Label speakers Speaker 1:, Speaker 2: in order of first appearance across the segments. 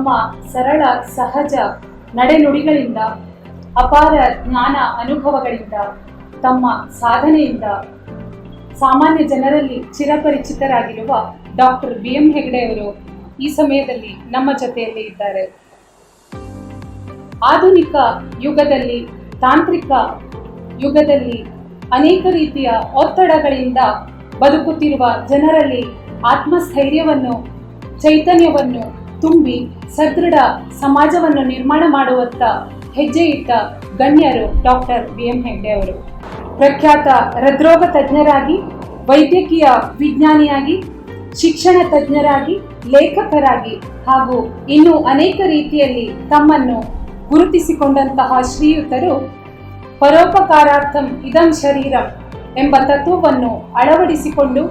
Speaker 1: ತಮ್ಮ ಸರಳ, ಸಹಜ ನಡೆನುಡಿಗಳಿಂದ, ಅಪಾರ ಜ್ಞಾನ ಅನುಭವಗಳಿಂದ, ತಮ್ಮ ಸಾಧನೆಯಿಂದ ಸಾಮಾನ್ಯ ಜನರಲ್ಲಿ ಚಿರಪರಿಚಿತರಾಗಿರುವ ಡಾಕ್ಟರ್ ಬಿ ಎಂ ಹೆಗಡೆಯವರು ಈ ಸಮಯದಲ್ಲಿ ನಮ್ಮ ಜೊತೆಯಲ್ಲಿ ಇದ್ದಾರೆ. ಆಧುನಿಕ ಯುಗದಲ್ಲಿ, ತಾಂತ್ರಿಕ ಯುಗದಲ್ಲಿ ಅನೇಕ ರೀತಿಯ ಒತ್ತಡಗಳಿಂದ ಬದುಕುತ್ತಿರುವ ಜನರಲ್ಲಿ ಆತ್ಮಸ್ಥೈರ್ಯವನ್ನು, ಚೈತನ್ಯವನ್ನು ತುಂಬಿ ಸದೃಢ ಸಮಾಜವನ್ನು ನಿರ್ಮಾಣ ಮಾಡುವತ್ತ ಹೆಜ್ಜೆ ಇಟ್ಟ ಗಣ್ಯರು ಡಾಕ್ಟರ್ ಬಿ ಎಂ ಹೆಗ್ಡೆ ಅವರು. ಪ್ರಖ್ಯಾತ ಹೃದ್ರೋಗ ತಜ್ಞರಾಗಿ, ವೈದ್ಯಕೀಯ ವಿಜ್ಞಾನಿಯಾಗಿ, ಶಿಕ್ಷಣ ತಜ್ಞರಾಗಿ, ಲೇಖಕರಾಗಿ ಹಾಗೂ ಇನ್ನೂ ಅನೇಕ ರೀತಿಯಲ್ಲಿ ತಮ್ಮನ್ನು ಗುರುತಿಸಿಕೊಂಡಂತಹ ಶ್ರೀಯುತರು ಪರೋಪಕಾರಾರ್ಥಂ ಇದಂ ಶರೀರಂ ಎಂಬ ತತ್ವವನ್ನು ಅಳವಡಿಸಿಕೊಂಡು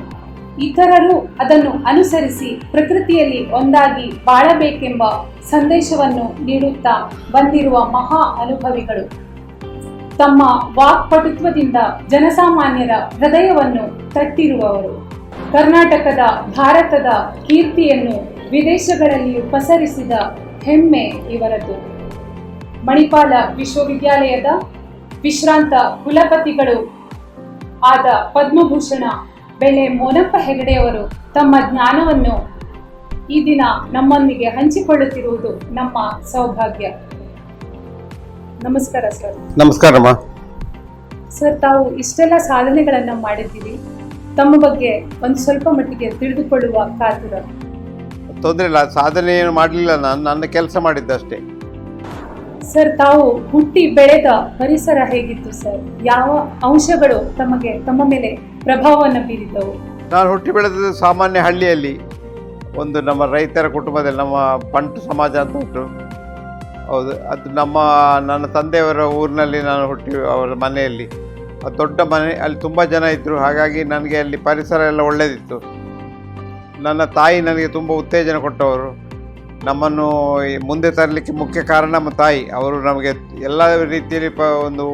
Speaker 1: ಇತರರು ಅದನ್ನು ಅನುಸರಿಸಿ ಪ್ರಕೃತಿಯಲ್ಲಿ ಒಂದಾಗಿ ಬಾಳಬೇಕೆಂಬ ಸಂದೇಶವನ್ನು ನೀಡುತ್ತಾ ಬಂದಿರುವ ಮಹಾ ಅನುಭವಿಗಳು. ತಮ್ಮ ವಾಕ್ಪಟುತ್ವದಿಂದ ಜನಸಾಮಾನ್ಯರ ಹೃದಯವನ್ನು ತಟ್ಟಿರುವವರು. ಕರ್ನಾಟಕದ ಭಾರತದ ಕೀರ್ತಿಯನ್ನು ವಿದೇಶಗಳಲ್ಲಿಯೂ ಪಸರಿಸಿದ ಹೆಮ್ಮೆ ಇವರದು ಮಣಿಪಾಲ ವಿಶ್ವವಿದ್ಯಾಲಯದ ವಿಶ್ರಾಂತ ಕುಲಪತಿಗಳು ಆದ ಪದ್ಮಭೂಷಣ ಬೆಳೆ ಮೋನಪ್ಪ ಹೆಗಡೆಯವರು ತಮ್ಮ ಜ್ಞಾನವನ್ನು ಈ ದಿನ ನಮ್ಮೊಂದಿಗೆ ಹಂಚಿಕೊಳ್ಳುತ್ತಿರುವುದು ನಮ್ಮ ಸೌಭಾಗ್ಯ. ನಮಸ್ಕಾರ ಸರ್.
Speaker 2: ನಮಸ್ಕಾರಮ್ಮ
Speaker 1: ಸರ್ ತಾವು ಇಷ್ಟೆಲ್ಲ ಸಾಧನೆಗಳನ್ನು ಮಾಡಿದ್ದೀರಿ. ತಮ್ಮ ಬಗ್ಗೆ ಒಂದು ಸ್ವಲ್ಪ ಮಟ್ಟಿಗೆ ತಿಳಿದುಕೊಳ್ಳುವ ಕಾತುರ.
Speaker 2: ತೊಂದರೆ ಇಲ್ಲ ಸಾಧನೆ ಏನು ಮಾಡಲಿಲ್ಲ ನಾನು ನನ್ನ ಕೆಲಸ ಮಾಡಿದ್ದಷ್ಟೇ.
Speaker 1: ಸರ್ ತಾವು ಹುಟ್ಟಿ ಬೆಳೆದ ಪರಿಸರ ಹೇಗಿತ್ತು ಸರ್? ಯಾವ ಅಂಶಗಳು ತಮಗೆ ತಮ್ಮ ಮೇಲೆ ಪ್ರಭಾವವನ್ನು ಬೀರಿದ್ದವು
Speaker 2: ನಾನು ಹುಟ್ಟಿ ಬೆಳೆದ ಸಾಮಾನ್ಯ ಹಳ್ಳಿಯಲ್ಲಿ ಒಂದು ನಮ್ಮ ರೈತರ ಕುಟುಂಬದಲ್ಲಿ ನಮ್ಮ ಪಂಟು ಸಮಾಜ ಅಂತ ಉಂಟು. ಹೌದು, ಅದು ನಮ್ಮ, ನನ್ನ ತಂದೆಯವರ ಊರಿನಲ್ಲಿ ನಾನು ಹುಟ್ಟಿ ಅವರ ಮನೆಯಲ್ಲಿ. ಅದು ದೊಡ್ಡ ಮನೆ, ಅಲ್ಲಿ ತುಂಬ ಜನ ಇದ್ದರು ಹಾಗಾಗಿ ನನಗೆ ಅಲ್ಲಿ ಪರಿಸರ ಎಲ್ಲ ಒಳ್ಳೆಯದಿತ್ತು ನನ್ನ ತಾಯಿ ನನಗೆ ತುಂಬ ಉತ್ತೇಜನ ಕೊಟ್ಟವರು. ನಮ್ಮನ್ನು ಮುಂದೆ ತರಲಿಕ್ಕೆ ಮುಖ್ಯ ಕಾರಣ ನಮ್ಮ ತಾಯಿ. ಅವರು ನಮಗೆ ಎಲ್ಲ ರೀತಿಯಲ್ಲಿ ಒಂದು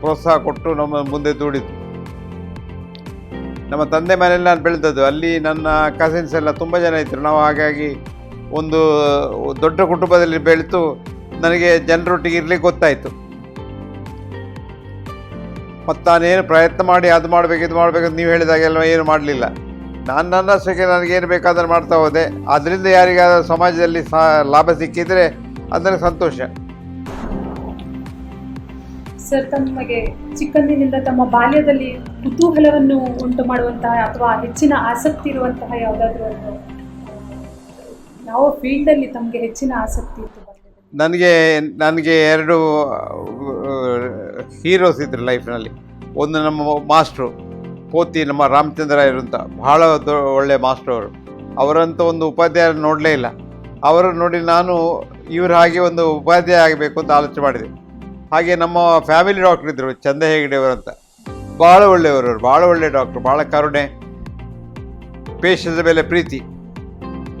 Speaker 2: ಪ್ರೋತ್ಸಾಹ ಕೊಟ್ಟು ನಮ್ಮ ಮುಂದೆ ದೂಡಿತು ನಮ್ಮ ತಂದೆ ಮನೆಯಲ್ಲಿ ನಾನು ಬೆಳೆದದ್ದು, ಅಲ್ಲಿ ನನ್ನ ಕಸಿನ್ಸ್ ಎಲ್ಲ ತುಂಬ ಜನ ಇದ್ದರು ನಾವು ಹಾಗಾಗಿ ಒಂದು ದೊಡ್ಡ ಕುಟುಂಬದಲ್ಲಿ ಬೆಳೆತು ನನಗೆ ಜನರೊಟ್ಟಿಗೆ ಇರಲಿಕ್ಕೆ ಗೊತ್ತಾಯಿತು. ಮತ್ತು ನಾನೇನು ಪ್ರಯತ್ನ ಮಾಡಿ ಅದು ಮಾಡಬೇಕು, ಇದು ಮಾಡಬೇಕು ನೀವು ಹೇಳಿದಾಗೆಲ್ಲ ಏನು ಮಾಡಲಿಲ್ಲ. ನಾನು ನನಗೆ ನನಗೇನು ಬೇಕಾದ್ರೆ ಮಾಡ್ತಾ ಹೋದೆ. ಅದರಿಂದ ಯಾರಿಗಾದ್ರೂ ಸಮಾಜದಲ್ಲಿ ಸಾ, ಲಾಭ ಸಿಕ್ಕಿದರೆ ಅದನ್ನು ಸಂತೋಷ.
Speaker 1: ಸರ್ ತಮಗೆ ಚಿಕ್ಕಂದಿನಿಂದ ತಮ್ಮ ಬಾಲ್ಯದಲ್ಲಿ ಕುತೂಹಲವನ್ನು ಉಂಟು ಮಾಡುವಂತಹ ಅಥವಾ ಹೆಚ್ಚಿನ ಆಸಕ್ತಿ ಇರುವಂತಹ ಯಾವುದಾದ್ರೂ ಒಂದು? ಯಾವ ಫೀಲ್ಡಲ್ಲಿ ತಮಗೆ ಹೆಚ್ಚಿನ ಆಸಕ್ತಿ ಇತ್ತು
Speaker 2: ನನಗೆ ನನಗೆ ಎರಡು ಹೀರೋಸ್ ಇದ್ರು ಲೈಫ್ನಲ್ಲಿ ಒಂದು ನಮ್ಮ ಮಾಸ್ಟ್ರು ಪೋತಿ ನಮ್ಮ ರಾಮಚಂದ್ರ ಇರುವಂಥ ಬಹಳ ಒಳ್ಳೆಯ ಮಾಸ್ಟ್ರು ಅವರು. ಅವರಂತ ಒಂದು ಉಪಾಧ್ಯಾಯ ನೋಡಲೇ ಇಲ್ಲ. ಅವರು ನೋಡಿ ನಾನು ಇವ್ರ ಹಾಗೆ ಒಂದು ಉಪಾಧ್ಯಾಯ ಆಗಬೇಕು ಅಂತ ಆಲೋಚನೆ ಮಾಡಿದೆ. ಹಾಗೆ ನಮ್ಮ ಫ್ಯಾಮಿಲಿ ಡಾಕ್ಟ್ರ್ ಇದ್ದರು ಚಂದ ಹೆಗಡೆಯವರಂತ ಭಾಳ ಒಳ್ಳೆಯವರು ಭಾಳ ಒಳ್ಳೆಯ ಡಾಕ್ಟ್ರು ಭಾಳ ಕರುಣೆ. ಪೇಷಂಟ್ಸ್ ಮೇಲೆ ಪ್ರೀತಿ.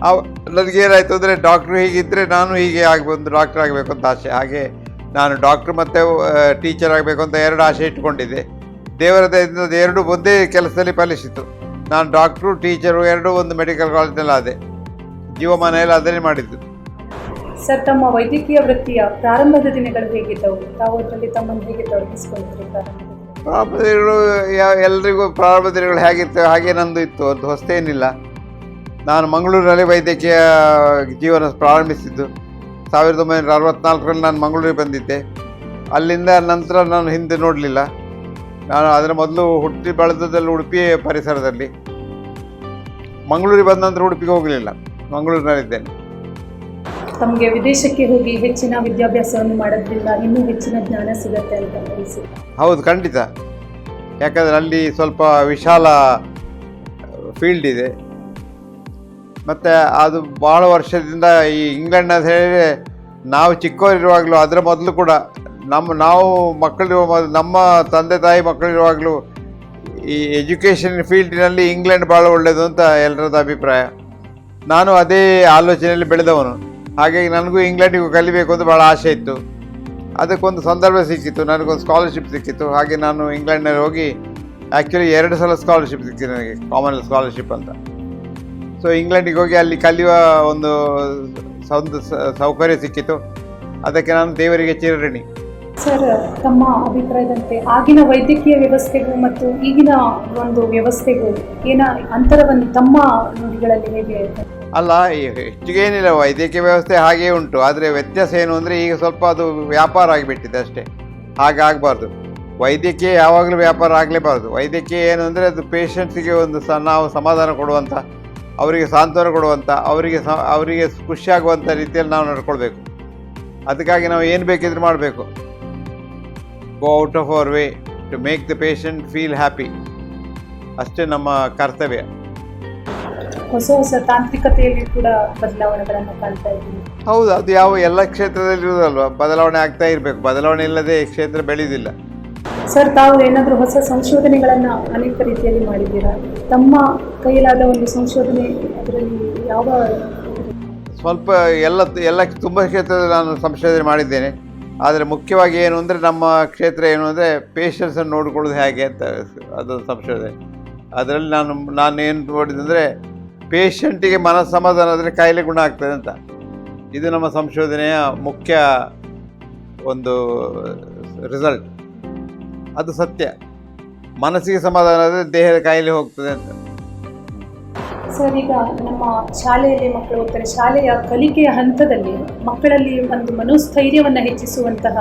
Speaker 2: ನನಗೆ ನನಗೇನಾಯಿತು ಅಂದರೆ ಡಾಕ್ಟ್ರು ಹೀಗಿದ್ದರೆ ನಾನು ಹೀಗೆ ಆಗಿ ಬಂದು ಡಾಕ್ಟ್ರ್ ಆಗಬೇಕು ಅಂತ ಆಸೆ. ಹಾಗೆ ನಾನು ಡಾಕ್ಟ್ರ್ ಮತ್ತು ಟೀಚರ್ ಆಗಬೇಕು ಅಂತ ಎರಡು ಆಸೆ ಇಟ್ಕೊಂಡಿದ್ದೆ. ದೇವರ ದಯದಿಂದ ಎರಡು ಒಂದೇ ಕೆಲಸದಲ್ಲಿ ಫಲಿಸಿತು. ನಾನು ಡಾಕ್ಟ್ರು ಟೀಚರು ಎರಡೂ ಒಂದು ಮೆಡಿಕಲ್ ಕಾಲೇಜ್ನಲ್ಲಿ ಆದೆ ಜೀವಮಾನ ಎಲ್ಲ ಅದನ್ನೇ ಮಾಡಿದ್ದು.
Speaker 1: ಸರ್, ತಮ್ಮ ವೈದ್ಯಕೀಯ ವೃತ್ತಿಯ ಪ್ರಾರಂಭದ ದಿನಗಳು ಹೇಗಿದ್ದವು? ತಾವು ಅದರಲ್ಲಿ ತಮ್ಮನ್ನು ಹೇಗೆ ತೊಡಗಿಸಿಕೊಂಡಿದ್ರಿ?
Speaker 2: ಪ್ರಾರಂಭ ದಿನಗಳು ಪ್ರಾರಂಭ ದಿನಗಳು ಹೇಗಿರ್ತವೆ ಹಾಗೆ ನಂದು ಇತ್ತು, ಅದು ಹೊಸತೇನಿಲ್ಲ. ನಾನು ಮಂಗಳೂರಿನಲ್ಲಿ ವೈದ್ಯಕೀಯ ಜೀವನ ಪ್ರಾರಂಭಿಸಿದ್ದು. ಸಾವಿರದ ಒಂಬೈನೂರ ಅರವತ್ನಾಲ್ಕರಲ್ಲಿ ನಾನು ಮಂಗಳೂರಿಗೆ ಬಂದಿದ್ದೆ. ಅಲ್ಲಿಂದ ನಂತರ ನಾನು ಹಿಂದೆ ನೋಡಲಿಲ್ಲ. ನಾನು ಅದರ ಮೊದಲು ಹುಟ್ಟಿ ಬೆಳೆದದಲ್ಲಿ ಉಡುಪಿ ಪರಿಸರದಲ್ಲಿ. ಮಂಗಳೂರಿಗೆ ಬಂದ ನಂತರ ಉಡುಪಿಗೆ ಹೋಗಲಿಲ್ಲ. ಮಂಗಳೂರಿನಲ್ಲಿದ್ದೇನೆ.
Speaker 1: ತಮಗೆ ವಿದೇಶಕ್ಕೆ ಹೋಗಿ ಹೆಚ್ಚಿನ ವಿದ್ಯಾಭ್ಯಾಸವನ್ನು ಮಾಡೋದ್ರಿಂದ ಇನ್ನೂ ಹೆಚ್ಚಿನ ಜ್ಞಾನ ಸಿಗುತ್ತೆ ಅಂತ ಅನಿಸಿ
Speaker 2: ಹೌದು, ಖಂಡಿತ. ಯಾಕಂದರೆ ಅಲ್ಲಿ ಸ್ವಲ್ಪ ವಿಶಾಲ ಫೀಲ್ಡ್ ಇದೆ. ಮತ್ತು ಅದು ಭಾಳ ವರ್ಷದಿಂದ ಈ ಇಂಗ್ಲೆಂಡ್ ಅಂತ ಹೇಳಿದರೆ ನಾವು ಚಿಕ್ಕವರಿರುವಾಗಲೂ ಅದರ ಮೊದಲು ಕೂಡ ನಮ್ಮ, ನಾವು ಮಕ್ಕಳಿರುವ ಮೊದಲು, ನಮ್ಮ ತಂದೆ ತಾಯಿ ಮಕ್ಕಳಿರುವಾಗಲೂ ಈ ಎಜುಕೇಷನ್ ಫೀಲ್ಡಿನಲ್ಲಿ ಇಂಗ್ಲೆಂಡ್ ಭಾಳ ಒಳ್ಳೆಯದು ಅಂತ ಎಲ್ಲರದ ಅಭಿಪ್ರಾಯ. ನಾನು ಅದೇ ಆಲೋಚನೆಯಲ್ಲಿ ಬೆಳೆದವನು. ಹಾಗಾಗಿ ನನಗೂ ಇಂಗ್ಲೆಂಡಿಗೂ ಕಲಿಬೇಕು ಅಂತ ಭಾಳ ಆಸೆ ಇತ್ತು. ಅದಕ್ಕೊಂದು ಸಂದರ್ಭ ಸಿಕ್ಕಿತ್ತು, ನನಗೊಂದು ಸ್ಕಾಲರ್ಶಿಪ್ ಸಿಕ್ಕಿತ್ತು. ಹಾಗೆ ನಾನು ಇಂಗ್ಲೆಂಡ್ನಲ್ಲಿ ಹೋಗಿ ಆ್ಯಕ್ಚುಲಿ ಎರಡು ಸಲ ಸ್ಕಾಲರ್ಶಿಪ್ ಸಿಕ್ಕಿತ್ತು ನನಗೆ ಕಾಮನ್ ಸ್ಕಾಲರ್ಶಿಪ್ ಅಂತ. ಸೊ ಇಂಗ್ಲೆಂಡಿಗೆ ಹೋಗಿ ಅಲ್ಲಿ ಕಲಿಯುವ ಒಂದು ಒಂದು ಸೌಕರ್ಯ ಸಿಕ್ಕಿತು ಅದಕ್ಕೆ ನಾನು ದೇವರಿಗೆ ಚಿರಋಣಿ.
Speaker 1: ಸರ್, ತಮ್ಮ ಅಭಿಪ್ರಾಯದಂತೆ ಆಗಿನ ವೈದ್ಯಕೀಯ ವ್ಯವಸ್ಥೆಗೂ ಮತ್ತು ಈಗಿನ ಒಂದು ವ್ಯವಸ್ಥೆಗೂ ಏನ ಅಂತರವನ್ನು ತಮ್ಮ ನುಡಿಗಳಲ್ಲಿ ಹೇಗೆ
Speaker 2: ಅಲ್ಲ ಈಗ ಹೆಚ್ಚಿಗೆ ವೈದ್ಯಕೀಯ ವ್ಯವಸ್ಥೆ ಹಾಗೇ ಉಂಟು. ಆದರೆ ವ್ಯತ್ಯಾಸ ಏನು ಅಂದರೆ ಈಗ ಸ್ವಲ್ಪ ಅದು ವ್ಯಾಪಾರ ಆಗಿಬಿಟ್ಟಿದೆ ಅಷ್ಟೇ. ಹಾಗಾಗಬಾರ್ದು ವೈದ್ಯಕೀಯ ಯಾವಾಗಲೂ ವ್ಯಾಪಾರ ಆಗಲೇಬಾರ್ದು. ವೈದ್ಯಕೀಯ ಏನು ಅಂದರೆ ಅದು ಪೇಷಂಟ್ಸಿಗೆ ಒಂದು ಸ, ನಾವು ಸಮಾಧಾನ ಕೊಡುವಂಥ ಅವರಿಗೆ ಸಾಂತ್ವನ ಕೊಡುವಂಥ ಅವರಿಗೆ ಸ, ಅವರಿಗೆ ಖುಷಿಯಾಗುವಂಥ ರೀತಿಯಲ್ಲಿ ನಾವು ನಡ್ಕೊಳ್ಬೇಕು. ಅದಕ್ಕಾಗಿ ನಾವು ಏನು ಬೇಕಿದ್ರೆ ಮಾಡಬೇಕು. Go out of our way to make the patient feel happy ಅಷ್ಟೇ ನಮ್ಮ ಕರ್ತವ್ಯ.
Speaker 1: ಹೊಸ ಹೊಸ ತಾಂತ್ರಿಕತೆಯಲ್ಲಿ ಕೂಡ ಬದಲಾವಣೆಗಳನ್ನು ಕಾಣ್ತಾ ಇದ್ದೀವಿ.
Speaker 2: ಹೌದು ಅದು ಯಾವ ಎಲ್ಲ ಕ್ಷೇತ್ರದಲ್ಲಿ ಇರುವುದಲ್ವಾ? ಬದಲಾವಣೆ ಆಗ್ತಾ ಇರಬೇಕು. ಬದಲಾವಣೆ ಇಲ್ಲದೆ ಈ ಕ್ಷೇತ್ರ ಬೆಳೆಯುವುದಿಲ್ಲ
Speaker 1: ಸರ್ ತಾವು ಏನಾದರೂ ಹೊಸ ಸಂಶೋಧನೆಗಳನ್ನು ಅನೇಕ ರೀತಿಯಲ್ಲಿ ಮಾಡಿದ್ದೀರಾ? ತಮ್ಮ ಕೈಲಾದ ಒಂದು ಸಂಶೋಧನೆ ಅದರಲ್ಲಿ ಯಾವ
Speaker 2: ಸ್ವಲ್ಪ ಎಲ್ಲ ಎಲ್ಲ ತುಂಬ ಕ್ಷೇತ್ರದಲ್ಲಿ ನಾನು ಸಂಶೋಧನೆ ಮಾಡಿದ್ದೇನೆ. ಆದರೆ ಮುಖ್ಯವಾಗಿ ಏನು ಅಂದರೆ ನಮ್ಮ ಕ್ಷೇತ್ರ ಏನು ಅಂದರೆ ಪೇಷನ್ಸನ್ನು ನೋಡಿಕೊಳ್ಳೋದು ಹೇಗೆ ಅಂತ ಅದು ಸಂಶೋಧನೆ. ಅದರಲ್ಲಿ ನಾನು ನಾನು ಏನು ನೋಡಿದಂದರೆ ಪೇಷಂಟಿಗೆ ಮನಸ್ಸಮಾಧಾನ ಆದರೆ ಕಾಯಿಲೆ ಗುಣ ಆಗ್ತದೆ ಅಂತ. ಇದು ನಮ್ಮ ಸಂಶೋಧನೆಯ ಮುಖ್ಯ ಒಂದು ರಿಸಲ್ಟ್ ಅದು ಸತ್ಯ. ಮನಸ್ಸಿಗೆ ಸಮಾಧಾನ ಆದರೆ ದೇಹದ ಕಾಯಿಲೆ ಹೋಗ್ತದೆ ಅಂತ.
Speaker 1: ಸರ್, ಈಗ ನಮ್ಮ ಶಾಲೆಯಲ್ಲಿ ಮಕ್ಕಳು ಹೋಗ್ತಾರೆ ಶಾಲೆಯ ಕಲಿಕೆಯ ಹಂತದಲ್ಲಿ ಮಕ್ಕಳಲ್ಲಿ ಒಂದು ಮನೋಸ್ಥೈರ್ಯವನ್ನು ಹೆಚ್ಚಿಸುವಂತಹ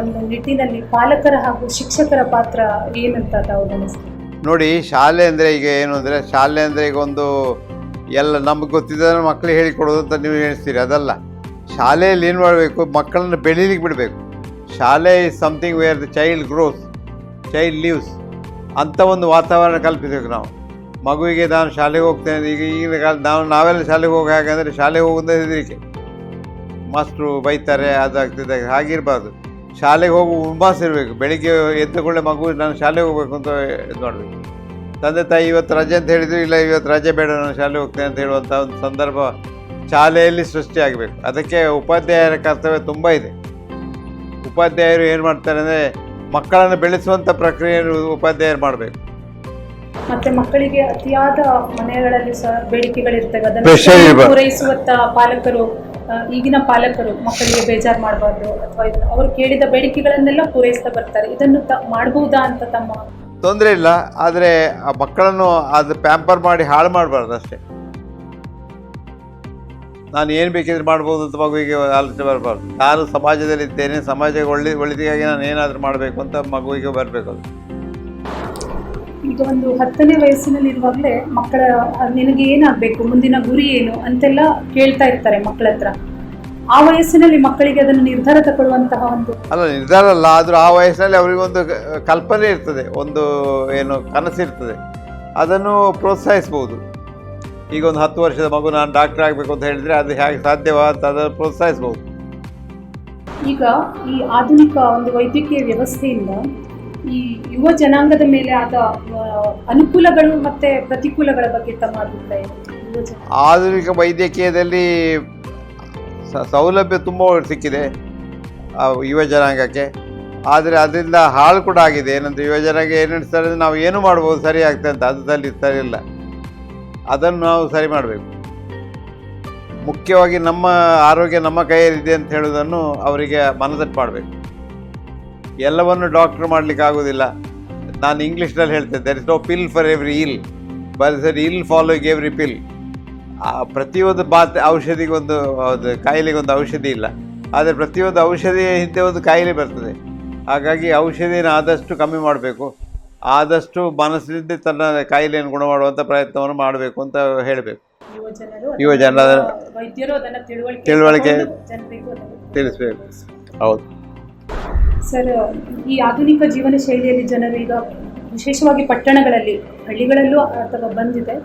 Speaker 1: ಒಂದು ನಿಟ್ಟಿನಲ್ಲಿ ಪಾಲಕರ ಹಾಗೂ ಶಿಕ್ಷಕರ ಪಾತ್ರ ಏನಂತ ತಾವು ಗಮನಿಸ್ತೀವಿ
Speaker 2: ನೋಡಿ, ಶಾಲೆ ಅಂದರೆ ಈಗ ಏನು ಅಂದರೆ, ಶಾಲೆ ಅಂದರೆ ಈಗ ಒಂದು ಎಲ್ಲ ನಮಗೆ ಗೊತ್ತಿದ್ದನ್ನು ಮಕ್ಕಳಿಗೆ ಹೇಳಿಕೊಡೋದು ಅಂತ ನೀವು ಹೇಳ್ತೀರಿ, ಅದಲ್ಲ. ಶಾಲೆಯಲ್ಲಿ ಏನು ಮಾಡಬೇಕು? ಮಕ್ಕಳನ್ನು ಬೆಳೀಲಿಕ್ಕೆ ಬಿಡಬೇಕು. ಶಾಲೆ is something where the child grows child lives ಅಂಥ ಒಂದು ವಾತಾವರಣ ಕಲ್ಪಿಸಬೇಕು ನಾವು. ಮಗುವಿಗೆ ನಾನು ಶಾಲೆಗೆ ಹೋಗ್ತೇನೆ ಈಗ ಈಗಿನ ಕಾಲ ನಾವು ನಾವೆಲ್ಲ ಶಾಲೆಗೆ ಹೋಗಿ ಹಾಗಂದರೆ ಶಾಲೆಗೆ ಹೋಗೋದೇ ಹೆದರಿಕೆ. ಮಾಸ್ಟ್ರು ಬೈತಾರೆ ಅದಾಗ್ತದೆ ಹಾಗಿರಬಾರ್ದು. ಶಾಲೆಗೆ ಹೋಗಿ ಹುಮ್ಮಸ್ ಇರಬೇಕು. ಬೆಳಿಗ್ಗೆ ಎದ್ದ ಕೂಡಲೇ ಮಗು ನಾನು ಶಾಲೆಗೆ ಹೋಗ್ಬೇಕು ಅಂತ ಇದು ಮಾಡಬೇಕು ತಂದೆ ತಾಯಿ ಇವತ್ತು ರಜೆ ಅಂತ ಹೇಳಿದ್ರು ಇಲ್ಲ ಇವತ್ತು ರಜೆ ಬೇಡ ನಾನು ಶಾಲೆಗೆ ಹೋಗ್ತೇನೆ ಅಂತ ಹೇಳುವಂಥ ಒಂದು ಸಂದರ್ಭ ಶಾಲೆಯಲ್ಲಿ ಸೃಷ್ಟಿಯಾಗಬೇಕು. ಅದಕ್ಕೆ ಉಪಾಧ್ಯಾಯರ ಕರ್ತವ್ಯ ತುಂಬ ಇದೆ. ಉಪಾಧ್ಯಾಯರು ಏನು ಮಾಡ್ತಾರೆ ಅಂದರೆ ಮಕ್ಕಳನ್ನು ಬೆಳೆಸುವಂಥ ಪ್ರಕ್ರಿಯೆಯನ್ನು ಉಪಾಧ್ಯಾಯರು ಮಾಡಬೇಕು.
Speaker 1: ಮತ್ತೆ ಮಕ್ಕಳಿಗೆ ಅತಿಯಾದ ಮನೆಗಳಲ್ಲಿ ಸಹ ಬೇಡಿಕೆಗಳಿರ್ತವೆ. ಅದನ್ನು. ಪೂರೈಸುವಂತ ಪಾಲಕರು ಈಗಿನ ಪಾಲಕರು ಮಕ್ಕಳಿಗೆ ಬೇಜಾರು ಮಾಡಬಾರ್ದು ಅಥವಾ ಅವರು ಕೇಳಿದ ಬೇಡಿಕೆಗಳನ್ನೆಲ್ಲ ಪೂರೈಸ್ತಾ ಬರ್ತಾರೆ. ಇದನ್ನು ತ ಮಾಡಬಹುದಾ ಅಂತ ತಮ್ಮ
Speaker 2: ತೊಂದರೆ ಇಲ್ಲ, ಆದರೆ ಆ ಮಕ್ಕಳನ್ನು ಅದು ಪ್ಯಾಂಪರ್ ಮಾಡಿ ಹಾಳು ಮಾಡಬಾರ್ದು ಅಷ್ಟೇ. ನಾನು ಏನು ಬೇಕಿದ್ರೆ ಮಾಡ್ಬೋದು ಅಂತ ಮಗುವಿಗೆ ಆಲೋಚನೆ ಬರಬಾರ್ದು. ನಾನು ಸಮಾಜದಲ್ಲಿ ಇದ್ದೇನೆ ಸಮಾಜಕ್ಕೆ ಒಳ್ಳೆ, ಒಳ್ಳೆದಿಗಾಗಿ ನಾನು ಏನಾದರೂ ಮಾಡಬೇಕು ಅಂತ ಮಗುವಿಗೆ ಬರಬೇಕು ಅದು.
Speaker 1: ಈಗ ಒಂದು ಹತ್ತನೇ ವಯಸ್ಸಿನಲ್ಲಿರುವಾಗಲೇ ಮಕ್ಕಳ ನಿನಗೆ ಏನಾಗಬೇಕು ಮುಂದಿನ ಗುರಿ ಏನು ಅಂತೆಲ್ಲ ಕೇಳ್ತಾ ಇರ್ತಾರೆ ಮಕ್ಕಳ ಹತ್ರ. ಆ ವಯಸ್ಸಿನಲ್ಲಿ ಮಕ್ಕಳಿಗೆ ಅದನ್ನು ನಿರ್ಧಾರ ತಗೊಳ್ಳುವಂತಹ ಒಂದು
Speaker 2: ಅಲ್ಲ ನಿರ್ಧಾರ ಅಲ್ಲ ಆದರೂ ಆ ವಯಸ್ಸಿನಲ್ಲಿ ಅವರಿಗೊಂದು ಕಲ್ಪನೆ ಇರ್ತದೆ ಒಂದು ಏನು ಕನಸಿರ್ತದೆ ಅದನ್ನು ಪ್ರೋತ್ಸಾಹಿಸ್ಬೋದು. ಈಗ ಒಂದು ಹತ್ತು ವರ್ಷದ ಮಗು ನಾನು ಡಾಕ್ಟರ್ ಆಗಬೇಕು ಅಂತ ಹೇಳಿದರೆ ಅದು ಹೇಗೆ ಸಾಧ್ಯವಾ ಅಂತ ಅದನ್ನು ಪ್ರೋತ್ಸಾಹಿಸ್ಬೋದು.
Speaker 1: ಈಗ ಈ ಆಧುನಿಕ ಒಂದು ವೈದ್ಯಕೀಯ ವ್ಯವಸ್ಥೆಯಿಂದ ಈ ಯುವ ಜನಾಂಗದ ಮೇಲೆ ಆದ ಅನುಕೂಲಗಳು ಮತ್ತೆ ಪ್ರತಿಕೂಲಗಳ ಬಗ್ಗೆ ತಮ್ಮ ಅಭಿಪ್ರಾಯ
Speaker 2: ಆಧುನಿಕ ವೈದ್ಯಕೀಯದಲ್ಲಿ ಸೌಲಭ್ಯ ತುಂಬ ಸಿಕ್ಕಿದೆ ಯುವ ಜನಾಂಗಕ್ಕೆ. ಆದರೆ ಅದರಿಂದ ಹಾಳು ಕೂಡ ಆಗಿದೆ. ಏನಂತ ಯುವ ಜನಾಂಗ ಏನು ನಾವು ಏನು ಮಾಡ್ಬೋದು ಸರಿ ಆಗ್ತದೆ ಅಂತ ಅದರಲ್ಲಿ ಸರಿ ಸರಿ ಇಲ್ಲ. ಅದನ್ನು ನಾವು ಸರಿ ಮಾಡಬೇಕು. ಮುಖ್ಯವಾಗಿ ನಮ್ಮ ಆರೋಗ್ಯ ನಮ್ಮ ಕೈಯಲ್ಲಿದೆ ಅಂತ ಹೇಳೋದನ್ನು ಅವರಿಗೆ ಮನದಟ್ಟು ಮಾಡಬೇಕು. ಎಲ್ಲವನ್ನು ಡಾಕ್ಟರ್ ಮಾಡಲಿಕ್ಕೆ ಆಗೋದಿಲ್ಲ. ನಾನು ಇಂಗ್ಲೀಷ್ನಲ್ಲಿ ಹೇಳ್ತೇನೆ there is no pill for every ill but sir ill following every pill ಪ್ರತಿಯೊಂದು ಬಾತ್ ಔಷಧಿಗೊಂದು ಅದು ಕಾಯಿಲೆಗೊಂದು ಔಷಧಿ ಇಲ್ಲ ಆದರೆ ಪ್ರತಿಯೊಂದು ಔಷಧಿಯ ಹಿಂದೆ ಒಂದು ಕಾಯಿಲೆ ಬರ್ತದೆ. ಹಾಗಾಗಿ ಔಷಧಿನ ಆದಷ್ಟು ಕಮ್ಮಿ ಮಾಡಬೇಕು ಆದಷ್ಟು ಮನಸ್ಸಿನಿಂದ ತನ್ನ ಕಾಯಿಲೆಯನ್ನು ಗುಣ ಮಾಡುವಂಥ ಪ್ರಯತ್ನವನ್ನು ಮಾಡಬೇಕು ಅಂತ ಹೇಳಬೇಕು.
Speaker 1: ಯುವ ಜನರು ತಿಳುವಳಿಕೆ
Speaker 2: ತಿಳಿಸ್ಬೇಕು. ಹೌದು.
Speaker 1: ಸರ್, ಈ ಆಧುನಿಕ ಜೀವನ ಶೈಲಿಯಲ್ಲಿ ಜನರು ಈಗ ವಿಶೇಷವಾಗಿ ಪಟ್ಟಣಗಳಲ್ಲಿ, ಹಳ್ಳಿಗಳಲ್ಲೂ ಅಥವಾ ಬಂದಿದೆ.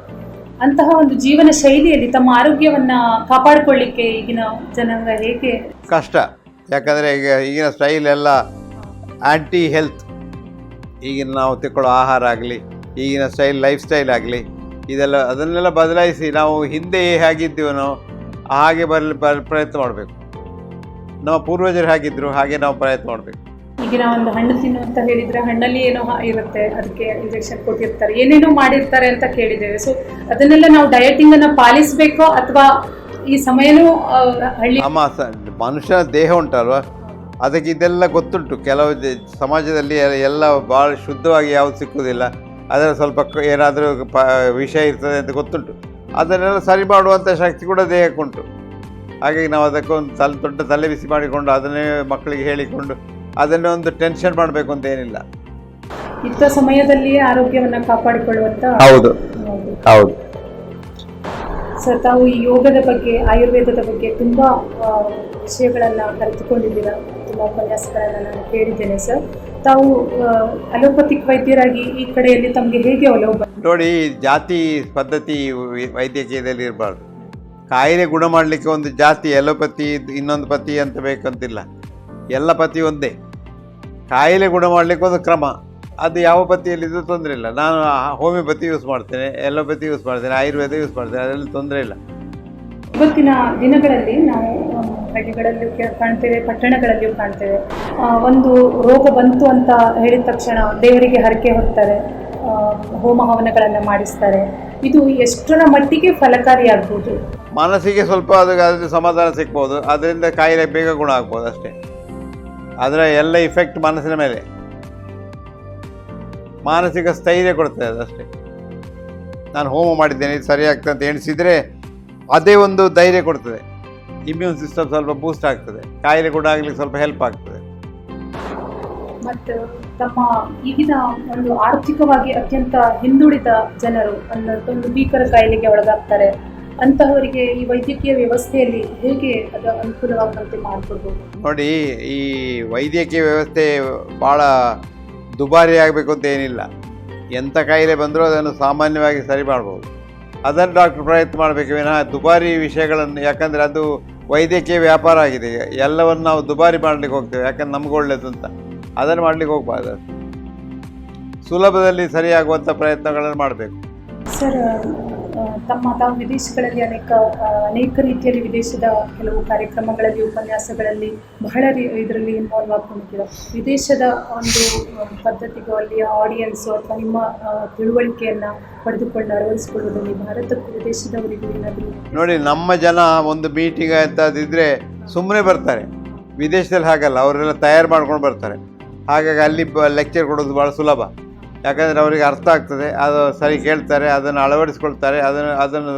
Speaker 1: ಅಂತಹ ಒಂದು ಜೀವನ ಶೈಲಿಯಲ್ಲಿ ತಮ್ಮ ಆರೋಗ್ಯವನ್ನ ಕಾಪಾಡಿಕೊಳ್ಳಿಕ್ಕೆ ಈಗಿನ ಜನಾಂಗ ಹೇಗೆ?
Speaker 2: ಕಷ್ಟ. ಯಾಕಂದರೆ ಈಗ ಈಗಿನ ಸ್ಟೈಲ್ ಎಲ್ಲ ಆ್ಯಂಟಿ ಹೆಲ್ತ್ ಈಗಿನ ನಾವು ತಿಕ್ಕೊಳ್ಳೋ ಆಹಾರ ಆಗಲಿ, ಈಗಿನ ಸ್ಟೈಲ್ ಲೈಫ್ ಸ್ಟೈಲ್ ಆಗಲಿ, ಇದೆಲ್ಲ, ಅದನ್ನೆಲ್ಲ ಬದಲಾಯಿಸಿ ನಾವು ಹಿಂದೆ ಹೇಗಿದ್ದೀವೋ ಹಾಗೆ ಬರಲಿ ಬರ ಪ್ರಯತ್ನ ಮಾಡಬೇಕು. ನಮ್ಮ ಪೂರ್ವಜರು ಹೇಗಿದ್ರು ಹಾಗೆ ನಾವು ಪ್ರಯತ್ನ ಮಾಡಬೇಕು.
Speaker 1: ಈಗಿನ ಒಂದು ಹಣ್ಣು ತಿನ್ನು ಅಂತ ಹೇಳಿದ್ರೆ ಹಣ್ಣಲ್ಲಿ ಏನೋ ಇರುತ್ತೆ ಅದಕ್ಕೆ ಇಂಜೆಕ್ಷನ್ ಕೊಟ್ಟಿರ್ತಾರೆ ಏನೇನೋ ಮಾಡಿರ್ತಾರೆ ಅಂತ ಕೇಳಿದ್ದೇವೆ. ಸೊ ಅದನ್ನೆಲ್ಲ ನಾವು ಡಯಟಿಂಗ್ ಅನ್ನ ಪಾಲಿಸಬೇಕೋ ಅಥವಾ ಈ ಸಮಯನೂ ಹಳ್ಳಿ
Speaker 2: ಅಮ್ಮ ಸ- ಮನುಷ್ಯನ ದೇಹ ಉಂಟಲ್ವಾ? ಅದಕ್ಕೆ ಇದೆಲ್ಲ ಗೊತ್ತುಂಟು. ಕೆಲವು ಸಮಾಜದಲ್ಲಿ ಎಲ್ಲ ಭಾಳ ಶುದ್ಧವಾಗಿ ಯಾವ್ದು ಸಿಕ್ಕುವುದಿಲ್ಲ ಅದರ ಸ್ವಲ್ಪ ಏನಾದರೂ ಪ ವಿಷಯ ಇರ್ತದೆ ಅಂತ ಗೊತ್ತುಂಟು. ಅದನ್ನೆಲ್ಲ ಸರಿ ಮಾಡುವಂಥ ಶಕ್ತಿ ಕೂಡ ದೇಹಕ್ಕುಂಟು. ಹಾಗಾಗಿ ನಾವು ಅದಕ್ಕೊಂದು ತಲೆ ದೊಡ್ಡ ತಲೆ ಬಿಸಿ ಮಾಡಿಕೊಂಡು ಅದನ್ನೇ ಮಕ್ಕಳಿಗೆ ಹೇಳಿಕೊಂಡು ಅದನ್ನೇ ಒಂದು ಟೆನ್ಷನ್ ಮಾಡಬೇಕು ಅಂತ ಏನಿಲ್ಲ.
Speaker 1: ಇದ್ದ ಸಮಯದಲ್ಲಿಯೇ ಆರೋಗ್ಯವನ್ನು ಕಾಪಾಡಿಕೊಳ್ಳುವಂತ
Speaker 2: ಹೌದು.
Speaker 1: ಹೌದು. ಸರ್ ತಾವು ಈ ಯೋಗದ ಬಗ್ಗೆ ಆಯುರ್ವೇದದ ಬಗ್ಗೆ ತುಂಬ ವಿಷಯಗಳನ್ನು ಕಲಿತುಕೊಂಡಿದ್ದೀರಾ ತುಂಬ ಉಪನ್ಯಾಸಗಳನ್ನು ನಾನು ಕೇಳಿದ್ದೇನೆ ಸರ್. ತಾವು ಅಲೋಪತಿಕ್ ವೈದ್ಯರಾಗಿ ಈ ಕಡೆಯಲ್ಲಿ ತಮಗೆ ಹೇಗೆ ಒಲವು
Speaker 2: ನೋಡಿ ಜಾತಿ ಪದ್ಧತಿ ವೈದ್ಯಕೀಯದಲ್ಲಿ ಇರಬಾರ್ದು. ಕಾಯಿಲೆ ಗುಣ ಮಾಡಲಿಕ್ಕೆ ಒಂದು ಜಾತಿ ಎಲೋಪತಿ ಇನ್ನೊಂದು ಪತಿ ಅಂತ ಬೇಕಂತಿಲ್ಲ. ಎಲ್ಲ ಪತಿ ಒಂದೇ. ಕಾಯಿಲೆ ಗುಣ ಮಾಡಲಿಕ್ಕೆ ಒಂದು ಕ್ರಮ. ಅದು ಯಾವ ಪತಿಯಲ್ಲಿದ್ದು ತೊಂದರೆ ಇಲ್ಲ. ನಾನು ಹೋಮಿಯೋಪತಿ ಯೂಸ್ ಮಾಡ್ತೇನೆ ಎಲೋಪತಿ ಯೂಸ್ ಮಾಡ್ತೇನೆ, ಆಯುರ್ವೇದ ಯೂಸ್ ಮಾಡ್ತೇನೆ, ಅದರಲ್ಲಿ ತೊಂದರೆ ಇಲ್ಲ.
Speaker 1: ಇವತ್ತಿನ ದಿನಗಳಲ್ಲಿ ನಾವು ಹಳ್ಳಿಗಳಲ್ಲಿಯೂ ಕಾಣ್ತೇವೆ, ಪಟ್ಟಣಗಳಲ್ಲಿಯೂ ಕಾಣ್ತೇವೆ. ಒಂದು ರೋಗ ಬಂತು ಅಂತ ಹೇಳಿದ ತಕ್ಷಣ ದೇವರಿಗೆ ಹರಕೆ ಹೊತ್ತಾರೆ. ಹೋಮ ಹವನಗಳನ್ನು ಮಾಡಿಸ್ತಾರೆ. ಇದು ಎಷ್ಟರ ಮಟ್ಟಿಗೆ ಫಲಕಾರಿಯಾಗ್ಬೋದು?
Speaker 2: ಮನಸ್ಸಿಗೆ ಸ್ವಲ್ಪ ಅದು ಸಮಾಧಾನ ಸಿಗ್ಬೋದು. ಅದರಿಂದ ಕಾಯಿಲೆ ಬೇಗ ಗುಣ ಆಗ್ಬೋದು ಅಷ್ಟೇ. ಅದರ ಎಲ್ಲ ಇಫೆಕ್ಟ್ ಮನಸ್ಸಿನ ಮೇಲೆ. ಮಾನಸಿಕ ಸ್ಥೈರ್ಯ ಕೊಡ್ತದೆ ಅದಷ್ಟೇ ನಾನು ಹೋಮ ಮಾಡಿದ್ದೇನೆ ಇದು ಸರಿಯಾಗ್ತದೆ ಅಂತ ಎಣಿಸಿದರೆ ಅದೇ ಒಂದು ಧೈರ್ಯ ಕೊಡ್ತದೆ. ಇಮ್ಯೂನ್ ಸಿಸ್ಟಮ್ ಸ್ವಲ್ಪ ಬೂಸ್ಟ್ ಆಗ್ತದೆ. ಕಾಯಿಲೆ ಕೂಡ ಆಗ್ಲಿಕ್ಕೆ ಸ್ವಲ್ಪ ಹೆಲ್ಪ್ ಆಗ್ತದೆ.
Speaker 1: ಮತ್ತು ತಮ್ಮ ಈಗಿನ ಒಂದು ಆರ್ಥಿಕವಾಗಿ ಅತ್ಯಂತ ಹಿಂದುಳಿದ ಜನರು ಅನ್ನೋದೊಂದು ಭೀಕರ ಕಾಯಿಲೆಗೆ ಒಳಗಾಗ್ತಾರೆ. ಅಂತಹವರಿಗೆ ಈ ವೈದ್ಯಕೀಯ ವ್ಯವಸ್ಥೆಯಲ್ಲಿ ಹೇಗೆ ಅದು ಅನುಕೂಲವಾಗುವಂತೆ ಮಾಡಿಕೊಡ್ಬೋದು?
Speaker 2: ನೋಡಿ, ಈ ವೈದ್ಯಕೀಯ ವ್ಯವಸ್ಥೆ ಭಾಳ ದುಬಾರಿ ಆಗಬೇಕು ಅಂತ ಏನಿಲ್ಲ. ಎಂಥ ಕಾಯಿಲೆ ಬಂದರೂ ಅದನ್ನು ಸಾಮಾನ್ಯವಾಗಿ ಸರಿ ಮಾಡ್ಬೋದು. ಅದನ್ನು ಡಾಕ್ಟರ್ ಪ್ರಯತ್ನ ಮಾಡಬೇಕು. ವಿನಃ ದುಬಾರಿ ವಿಷಯಗಳನ್ನು, ಯಾಕಂದರೆ ಅದು ವೈದ್ಯಕೀಯ ವ್ಯಾಪಾರ ಆಗಿದೆ. ಎಲ್ಲವನ್ನು ನಾವು ದುಬಾರಿ ಮಾಡಲಿಕ್ಕೆ ಹೋಗ್ತೇವೆ. ಯಾಕಂದ್ರೆ ನಮ್ಗೆ ಒಳ್ಳೇದು ಅಂತ. ಅದನ್ನು ಮಾಡ್ಲಿಕ್ಕೆ ಹೋಗ್ಬಾರ್ದು. ಸುಲಭದಲ್ಲಿ ಸರಿಯಾಗುವಂಥ ಪ್ರಯತ್ನಗಳನ್ನು ಮಾಡಬೇಕು.
Speaker 1: ಸರ್ ತಮ್ಮ ತಾವು ವಿದೇಶಗಳಲ್ಲಿ ಅನೇಕ ಅನೇಕ ರೀತಿಯಲ್ಲಿ ವಿದೇಶದ ಕೆಲವು ಕಾರ್ಯಕ್ರಮಗಳಲ್ಲಿ ಉಪನ್ಯಾಸಗಳಲ್ಲಿ ಬಹಳ ಇದರಲ್ಲಿ ಇನ್ವಾಲ್ವ್ ಆಗ್ಕೊಂಡಿದ್ದೀರಾ? ವಿದೇಶದ ಒಂದು ಪದ್ಧತಿಗೂ ಅಲ್ಲಿಯ ಆಡಿಯನ್ಸು ಅಥವಾ ನಿಮ್ಮ ತಿಳುವಳಿಕೆಯನ್ನು ಪಡೆದುಕೊಂಡು ಅಳವಡಿಸಿಕೊಳ್ಳುವುದರಲ್ಲಿ ಭಾರತಕ್ಕೂ ವಿದೇಶದವರಿಗೂ ಏನಾದರೂ
Speaker 2: ನೋಡಿ ನಮ್ಮ ಜನ ಒಂದು ಮೀಟಿಂಗ್ ಅಂತ ಇದ್ರೆ ಸುಮ್ಮನೆ ಬರ್ತಾರೆ. ವಿದೇಶದಲ್ಲಿ ಹಾಗಲ್ಲ ಅವರೆಲ್ಲ ತಯಾರು ಮಾಡ್ಕೊಂಡು ಬರ್ತಾರೆ. ಹಾಗಾಗಿ ಅಲ್ಲಿ ಲೆಕ್ಚರ್ ಕೊಡೋದು ಭಾಳ ಸುಲಭ. ಯಾಕಂದರೆ ಅವರಿಗೆ ಅರ್ಥ ಆಗ್ತದೆ ಅದು ಸರಿ ಕೇಳ್ತಾರೆ ಅದನ್ನು ಅಳವಡಿಸ್ಕೊಳ್ತಾರೆ ಅದನ್ನು ಅದನ್ನು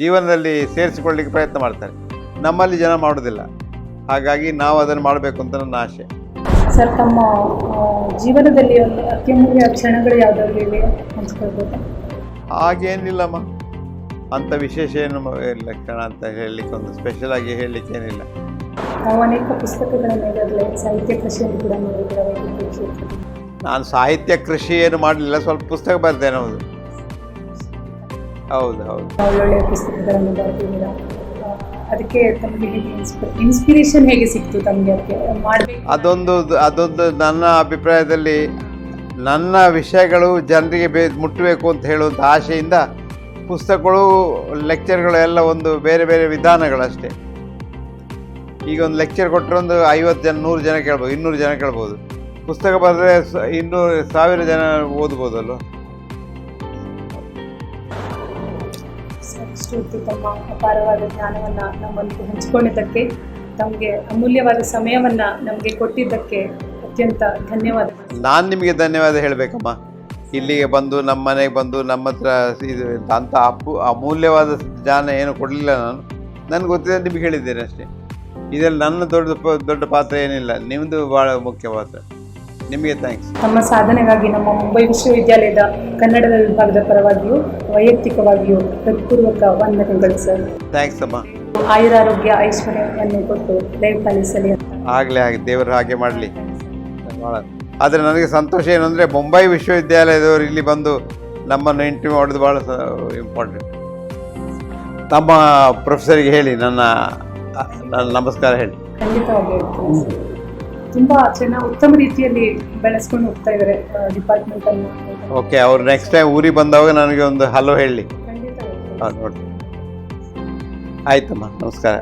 Speaker 2: ಜೀವನದಲ್ಲಿ ಸೇರಿಸಿಕೊಳ್ಳಿಕ್ಕೆ ಪ್ರಯತ್ನ ಮಾಡ್ತಾರೆ. ನಮ್ಮಲ್ಲಿ ಜನ ಮಾಡೋದಿಲ್ಲ. ಹಾಗಾಗಿ ನಾವು ಅದನ್ನು ಮಾಡಬೇಕು ಅಂತ ನನ್ನ ಆಶೆ
Speaker 1: ಸರ್ ತಮ್ಮ ಜೀವನದಲ್ಲಿ ಒಂದು ಅತ್ಯಮೂಲ್ಯ ಕ್ಷಣಗಳು ಯಾವುದಾದ್ರು ಇವೆ
Speaker 2: ಹಾಗೇನಿಲ್ಲಮ್ಮ ಅಂಥ ವಿಶೇಷ ಏನು ಕ್ಷಣ ಅಂತ ಹೇಳಲಿಕ್ಕೆ ಒಂದು ಸ್ಪೆಷಲ್ ಆಗಿ ಹೇಳಲಿಕ್ಕೆ ಏನಿಲ್ಲ.
Speaker 1: ನಾವು ಅನೇಕ ಪುಸ್ತಕಗಳನ್ನು ಈಗಾಗಲೇ ಸಾಹಿತ್ಯ ಕೃಷಿಯನ್ನು ಕೂಡ ಮಾಡಿದ್ದೀರ ವೈದ್ಯಕೀಯ ಕ್ಷೇತ್ರದಲ್ಲಿ
Speaker 2: ನಾನು ಸಾಹಿತ್ಯ ಕೃಷಿ ಏನು ಮಾಡಲಿಲ್ಲ ಸ್ವಲ್ಪ ಪುಸ್ತಕ ಬರ್ತೇನೆ ಹೌದು ಹೌದು. ಹೌದು
Speaker 1: ಒಳ್ಳೊಳ್ಳೆಯ ಪುಸ್ತಕಗಳನ್ನು ಬರೆದಿದ್ದೀರಾ? ಅದಕ್ಕೆ ತಮಗೆ ಹೇಗೆ ಇನ್ಸ್ಪಿರೇಷನ್ ಹೇಗೆ ಸಿಕ್ತು ತಮಗೆ ಅದಕ್ಕೆ? ಮಾಡಬೇಕು.
Speaker 2: ಅದೊಂದು ಅದೊಂದು ನನ್ನ ಅಭಿಪ್ರಾಯದಲ್ಲಿ ನನ್ನ ವಿಷಯಗಳು ಜನರಿಗೆ ಬೇ ಮುಟ್ಟಬೇಕು ಅಂತ ಹೇಳುವಂಥ ಆಶೆಯಿಂದ ಪುಸ್ತಕಗಳು ಲೆಕ್ಚರ್ಗಳು ಎಲ್ಲ ಒಂದು ಬೇರೆ ಬೇರೆ ವಿಧಾನಗಳಷ್ಟೇ. ಈಗ ಒಂದು ಲೆಕ್ಚರ್ ಕೊಟ್ಟರೆ ಒಂದು ಐವತ್ತು ಜನ ನೂರು ಜನ ಕೇಳ್ಬೋದು ಇನ್ನೂರು ಜನ ಕೇಳ್ಬೋದು. ಪುಸ್ತಕ ಬರೆದ್ರೆ ಇನ್ನೂರು ಸಾವಿರ ಜನ ಓದ್ಬೋದಲ್ವ?
Speaker 1: ಇಷ್ಟು ತಮ್ಮ ಅಪಾರವಾದ ಜ್ಞಾನವನ್ನು ನಮ್ಮೊಂದಿಗೆ ಹಂಚಿಕೊಂಡಿದ್ದಕ್ಕೆ ತಮಗೆ ಅಮೂಲ್ಯವಾದ ಸಮಯವನ್ನು ನಮಗೆ ಕೊಟ್ಟಿದ್ದಕ್ಕೆ ಅತ್ಯಂತ ಧನ್ಯವಾದ.
Speaker 2: ನಾನು ನಿಮಗೆ ಧನ್ಯವಾದ ಹೇಳಬೇಕಮ್ಮ. ಇಲ್ಲಿಗೆ ಬಂದು ನಮ್ಮ ಮನೆಗೆ ಬಂದು ನಮ್ಮ ಹತ್ರ ಇದು ಅಂಥ ಅಪ್ಪು ಅಮೂಲ್ಯವಾದ ಜ್ಞಾನ ಏನು ಕೊಡಲಿಲ್ಲ ನಾನು. ನನಗೆ ಗೊತ್ತಿದೆ ನಿಮಗೆ ಹೇಳಿದ್ದೇನೆ ಅಷ್ಟೇ. ಇದರಲ್ಲಿ ನನ್ನ ದೊಡ್ಡ ದೊಡ್ಡ ಪಾತ್ರ ಏನಿಲ್ಲ ನಿಮ್ಮದು ಭಾಳ ಮುಖ್ಯ ಪಾತ್ರ. ನಿಮಗೆ ಥ್ಯಾಂಕ್ಸ್
Speaker 1: ನಮ್ಮ ಸಾಧನೆಗಾಗಿ ನಮ್ಮ ಮುಂಬೈ ವಿಶ್ವವಿದ್ಯಾಲಯದ ಕನ್ನಡ ವಿಭಾಗದ ಪರವಾಗಿಯೂ ವೈಯಕ್ತಿಕವಾಗಿಯೂ ಹೃತ್ಪೂರ್ವಕ ವಂದನೆಗಳು ಸರ್
Speaker 2: ಥ್ಯಾಂಕ್ಸ್ ಅಮ್ಮ.
Speaker 1: ಆಯುರಾರೋಗ್ಯ ಐಶ್ವರ್ಯವನ್ನು ಕೊಟ್ಟು ದಯಪಾಲಿಸಲಿ ಅಂತ.
Speaker 2: ಆಗಲೇ ಹಾಗೆ ದೇವರು ಹಾಗೆ ಮಾಡಲಿ. ಭಾಳ ಆದರೆ ನನಗೆ ಸಂತೋಷ ಏನಂದರೆ ಮುಂಬೈ ವಿಶ್ವವಿದ್ಯಾಲಯದವರು ಇಲ್ಲಿ ಬಂದು ನಮ್ಮನ್ನು ಇಂಟರ್ವ್ಯೂ ಮಾಡೋದು ಭಾಳ ಇಂಪಾರ್ಟೆಂಟ್ ತಮ್ಮ ಪ್ರೊಫೆಸರಿಗೆ ಹೇಳಿ ನನ್ನ ನನ್ನ ನಮಸ್ಕಾರ ಹೇಳಿ.
Speaker 1: ಖಂಡಿತವಾಗಿ ಹೇಳ್ತೀನಿ. ತುಂಬಾ ಚೆನ್ನಾಗಿ ಉತ್ತಮ ರೀತಿಯಲ್ಲಿ ಬೆಳೆಸ್ಕೊಂಡು ಹೋಗ್ತಾ ಇದ್ದಾರೆ ಡಿಪಾರ್ಟ್ಮೆಂಟ್ ಅನ್ನು.
Speaker 2: ಓಕೆ ಅವ್ರು ನೆಕ್ಸ್ಟ್ ಟೈಮ್ ಊರಿಗೆ ಬಂದಾಗ ನನಗೆ ಒಂದು ಹಲೋ ಹೇಳಿ. ಖಂಡಿತ ನೋಡಿ. ಆಯ್ತಮ್ಮ ನಮಸ್ಕಾರ.